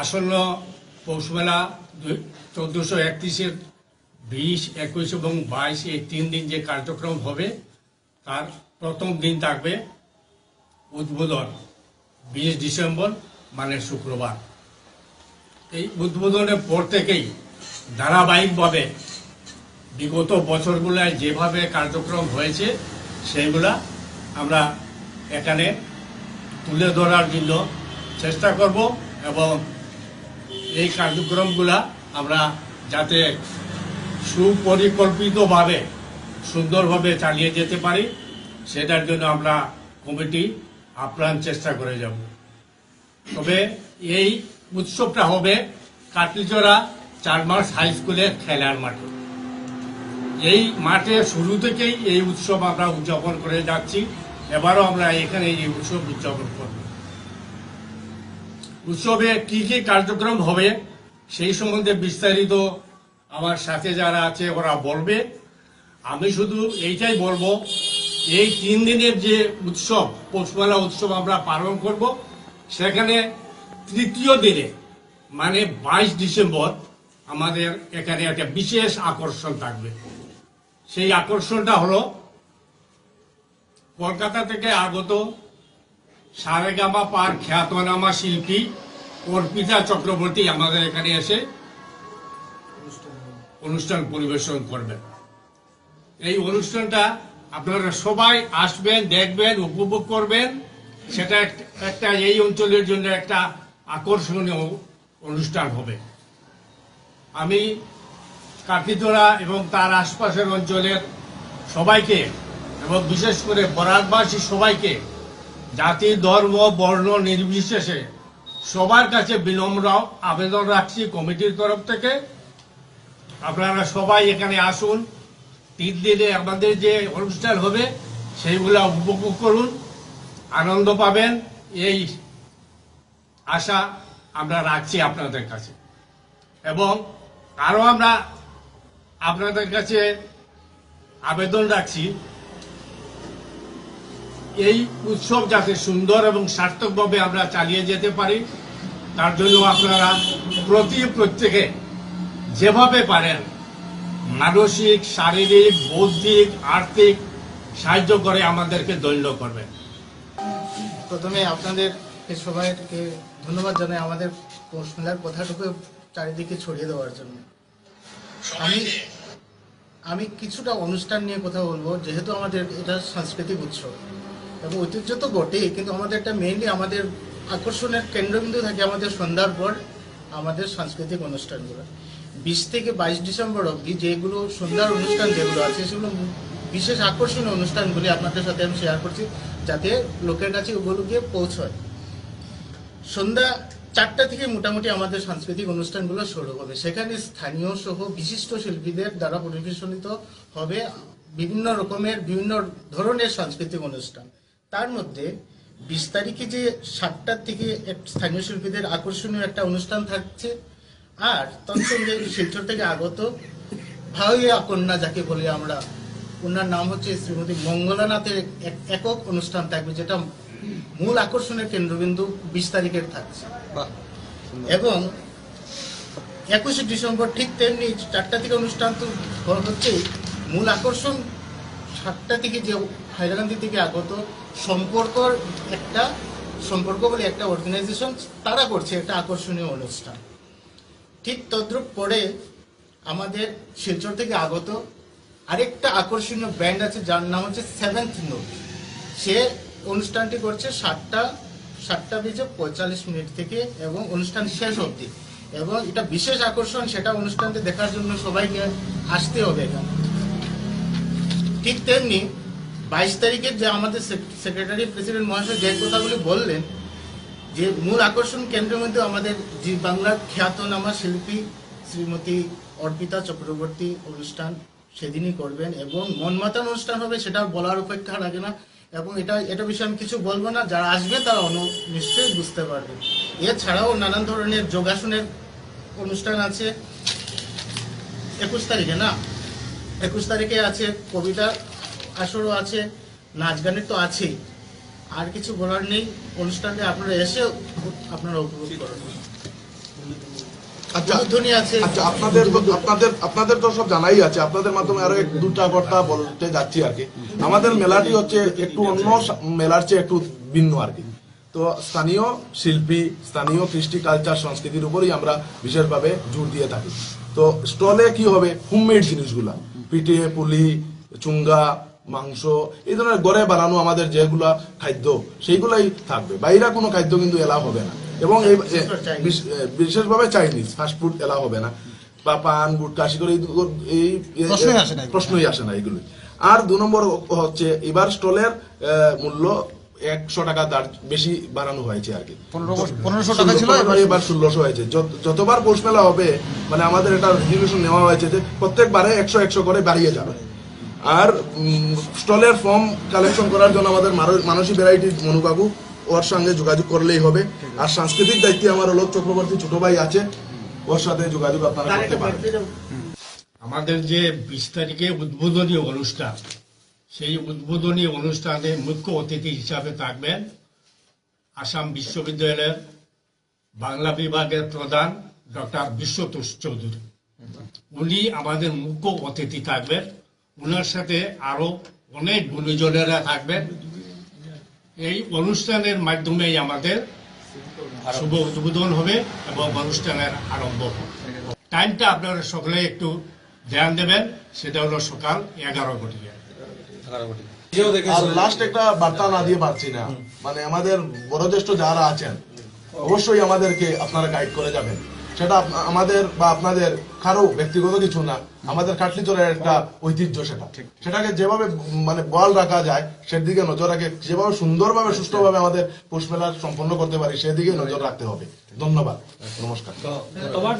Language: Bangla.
আসন্ন পৌষমেলা চোদ্দশো একত্রিশের বিশ, একুশ এবং বাইশ এই তিন দিন যে কার্যক্রম হবে, তার প্রথম দিন থাকবে উদ্বোধন, বিশ ডিসেম্বর মানে শুক্রবার। এই উদ্বোধনের পর থেকেই ধারাবাহিকভাবে বিগত বছরগুলোয় যেভাবে কার্যক্রম হয়েছে, সেইগুলা আমরা এখানে তুলে ধরার জন্য চেষ্টা করব এবং এই কার্যক্রমগুলা আমরা যাতে সুপরিকল্পিতভাবে, সুন্দরভাবে চালিয়ে যেতে পারি, সেটার জন্য আমরা কমিটি আপ্রাণ চেষ্টা করে যাব। তবে এই উৎসবটা হবে কাটলিচড়া চার মাস হাই স্কুলের খেলার মাঠে। এই মাঠে শুরু থেকেই এই উৎসব আমরা উদযাপন করে যাচ্ছি। এবারও আমরা এখানে এই উৎসব উদযাপন করব। উৎসবে কি কি কার্যক্রম হবে, সেই সম্বন্ধে বিস্তারিত আমার সাথে যারা আছে ওরা বলবে। আমি শুধু এইটাই বলব, এই তিন দিনের যে উৎসব পৌষমেলা উৎসব আমরা পালন করব, সেখানে তৃতীয় দিনে মানে বাইশ ডিসেম্বর, আমাদের এখানে একটা বিশেষ আকর্ষণ থাকবে। সেই আকর্ষণটা হলো কলকাতা থেকে আগত সারেগামা পার খ্যাতনামা শিল্পী অর্পিতা চক্রবর্তী আমাদের এখানে এসে অনুষ্ঠান পরিবেশন করবেন। এই অনুষ্ঠানটা আপনারা সবাই আসবেন, দেখবেন, উপভোগ করবেন। সেটা একটা এই অঞ্চলের জন্য একটা আকর্ষণীয় অনুষ্ঠান হবে। আমি কাকিতোড়া এবং তার আশপাশের অঞ্চলের সবাইকে এবং বিশেষ করে বরাকবাসী সবাইকে জাতি, ধর্ম, বর্ণ নির্বিশেষে সবার কাছে বিনম্র আবেদন রাখছি কমিটির তরফ থেকে। আপনারা সবাই এখানে আসুন। তিন দিনে আমাদের যে অনুষ্ঠান হবে, সেইগুলা উপভোগ করুন, আনন্দ পাবেন। এই আশা আমরা রাখছি আপনাদের কাছে। এবং আরও আমরা আপনাদের কাছে আবেদন রাখছি এই উৎসব যাতে সুন্দর এবং সার্থকভাবে আমরা চালিয়ে যেতে পারি তার জন্য আপনারা প্রতি প্রত্যেকে যেভাবে পারেন মানসিক শারীরিক বৌদ্ধিক আর্থিক সাহায্য করে আমাদেরকে দৈন্য করবেন। প্রথমে আপনাদের সবাইকে ধন্যবাদ জানাই আমাদের পৌষ মেলার কথাটুকু চারিদিকে ছড়িয়ে দেওয়ার জন্য। আমি আমি কিছুটা অনুষ্ঠান নিয়ে কথা বলব যেহেতু আমাদের এটা সাংস্কৃতিক উৎসব। এবং ঐতিহ্য তো বটেই, কিন্তু আমাদের একটা মেইনলি আমাদের আকর্ষণের কেন্দ্রবিন্দু থাকে আমাদের সন্ধ্যার পর আমাদের সাংস্কৃতিক অনুষ্ঠানগুলো। বিশ থেকে বাইশ ডিসেম্বর অবধি যেগুলো সন্ধ্যার অনুষ্ঠান যেগুলো আছে, সেগুলো বিশেষ আকর্ষণীয় অনুষ্ঠানগুলি আপনাদের সাথে আমি শেয়ার করছি, যাতে লোকের কাছে ওগুলো গিয়ে পৌঁছয়। সন্ধ্যা চারটা থেকে মোটামুটি আমাদের সাংস্কৃতিক অনুষ্ঠানগুলো শুরু হবে। সেখানে স্থানীয় সহ বিশিষ্ট শিল্পীদের দ্বারা পরিবেশনিত হবে বিভিন্ন রকমের বিভিন্ন ধরনের সাংস্কৃতিক অনুষ্ঠান। তার মধ্যে বিশ তারিখে যে সাতটার থেকে স্থানীয় শিল্পীদের আকর্ষণীয় একটা অনুষ্ঠান থাকছে আর তৎসঙ্গে শিলচর থেকে আগত ভাইয়া কন্যা যাকে বলি আমরা ওনার নাম হচ্ছে শ্রীমতী মঙ্গলানাথের এক- একক অনুষ্ঠান থাকবে যেটা মূল আকর্ষণের কেন্দ্রবিন্দু বিশ তারিখের থাকছে। এবং একুশে ডিসেম্বর ঠিক তেমনি চারটা থেকে অনুষ্ঠান তো হচ্ছেই মূল আকর্ষণ সাতটা থেকে যে হাইলাকান্দি থেকে আগত সম্পর্কর একটা, সম্পর্ক বলে একটা অর্গানাইজেশন তারা করছে, একটা আকর্ষণীয় অনুষ্ঠান। ঠিক তদ্রুপ পরে আমাদের শিলচর থেকে আগত আরেকটা আকর্ষণীয় ব্যান্ড আছে, যার নাম হচ্ছে সেভেন্থ নোট সে অনুষ্ঠানটি করছে সাতটা সাতটা বেজে পঁয়তাল্লিশ মিনিট থেকে এবং অনুষ্ঠান শেষ অবধি। এবং এটা বিশেষ আকর্ষণ, সেটা অনুষ্ঠানটি দেখার জন্য সবাইকে আসতে হবে এখানে। ঠিক তেমনি বাইশ তারিখের যে আমাদের সেক্রেটারি প্রেসিডেন্ট মহাশয় যে কথাগুলি বললেন, যে মূল আকর্ষণ কেন্দ্রের মধ্যে আমাদের যে বাংলার খ্যাতনামা শিল্পী শ্রীমতী অর্পিতা চক্রবর্তী অনুষ্ঠান সেদিনই করবেন এবং মনমাতান অনুষ্ঠান হবে সেটা বলার অপেক্ষা রাখে না এবং এটা এটা বিষয়ে আমি কিছু বলব না, যারা আসবে তারা অনু, নিশ্চয়ই বুঝতে পারবে এছাড়াও নানান ধরনের যোগাসনের অনুষ্ঠান আছে। একুশ তারিখে না? একুশ তারিখে আছে কবিতা আসরও আছে নাচ গানের তো আছেই। আর কিছু বলার নেই অনুষ্ঠানে আপনারা এসে আপনারা উপভোগ করুন। আচ্ছা আচ্ছা আপনাদের আপনাদের তো সব জানাই আছে আপনাদের মাধ্যমে আরও এক দুটা কথা বলতে যাচ্ছি আর কি। আমাদের মেলাটি হচ্ছে একটু অন্য মেলার চেয়ে একটু ভিন্ন আর কি। তো স্থানীয় শিল্পী স্থানীয় কৃষ্টি কালচার সংস্কৃতির উপরই আমরা বিশেষভাবে জোর দিয়ে থাকি। তো স্টলে কি হবে? হোমমেড জিনিসগুলা। পিঠে পুলি চুঙ্গা মাংস এই ধরনের গড়ে বানানো আমাদের যেগুলা খাদ্য সেইগুলাই থাকবে। বাইরা কোনো খাদ্য কিন্তু এলা হবে না। এবং এই বিশেষভাবে চাইনিজ। ফাস্টফুড ফুড এলাও হবে না। বা পান বুট কাশি করে এই প্রশ্নই আসে না এইগুলি প্রশ্নই আসে না এগুলো। আর দু নম্বর হচ্ছে এবার স্টলের মূল্য একশো টাকা দাঁড় বেশি বাড়ানো হয়েছে আর কি। পনেরোশো টাকা ছিল এবার? এবার ষোলোশো হয়েছে। যতবার পৌষ মেলা হবে মানে আমাদের এটা রেজলিউশন নেওয়া হয়েছে যে প্রত্যেকবারে একশো একশো করে বাড়িয়ে যাবে। আর স্টলের ফর্ম কালেকশন করার জন্য আমাদের মানো- মানসী ভ্যারাইটি মনুবাবু ওর সঙ্গে যোগাযোগ করলেই হবে। আর সাংস্কৃতিক দায়িত্বে আমার অলোক চক্রবর্তী ছোট ভাই আছে ওর সাথে যোগাযোগ আপনারা করতে পারেন। আমাদের যে বিশ তারিখে উদ্বোধনী অনুষ্ঠান সেই উদ্বোধনী অনুষ্ঠানে মুখ্য অতিথি হিসাবে থাকবেন আসাম বিশ্ববিদ্যালয়ের বাংলা বিভাগের প্রধান ডক্টর বিশ্বতোষ চৌধুরী। উনি আমাদের মুখ্য অতিথি থাকবেন। ওনার সাথে আরও অনেক গুণীজনেরা থাকবেন। এই অনুষ্ঠানের মাধ্যমেই আমাদের শুভ উদ্বোধন হবে এবং অনুষ্ঠানের আরম্ভ হবে। টাইমটা আপনারা সকলে একটু ধ্যান দেবেন। সেটা হলো সকাল এগারো আর লাস্ট একটা বার্তা না দিয়ে পারছি না। মানে আমাদের বড়জ্যেষ্ঠ যারা আছেন অবশ্যই আমাদেরকে আপনারা গাইড করে যাবেন। সেটা আমাদের বা আপনাদের কারও ব্যক্তিগত কিছু না আমাদের কাটলিচরের একটা ঐতিহ্য সেটা। সেটাকে যেভাবে মানে বল রাখা যায় সেদিকে নজর রাখে যেভাবে সুন্দরভাবে সুষ্ঠুভাবে আমাদের পুষ্পমেলা সম্পন্ন করতে পারি সেদিকে নজর রাখতে হবে। ধন্যবাদ। নমস্কার।